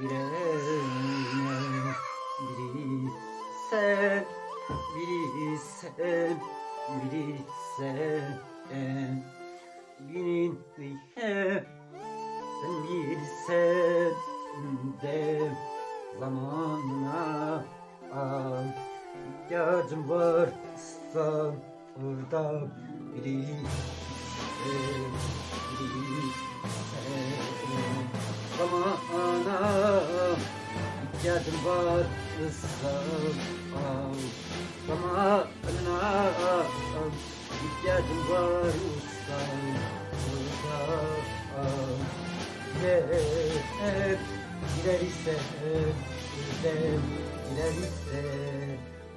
yüreğine Biri sen, biri sen, biri sen sen bir sen de zamanına al. İhtiyacım orada biri sen, biri sen zamana ihtiyacım varsa al zamanına ihtiyacım varsa orada al hep gider ise ödem gider ise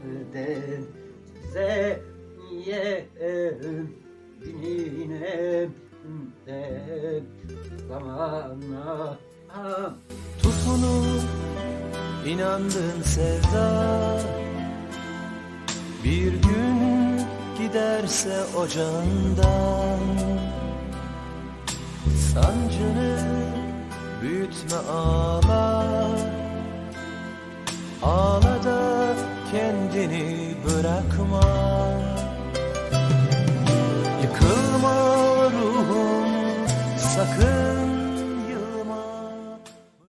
ödem size niye dinine de zamana Tutunup inandın sevda. Bir gün giderse ocağından Sancını büyütme ağla Ağla da kendini bırakma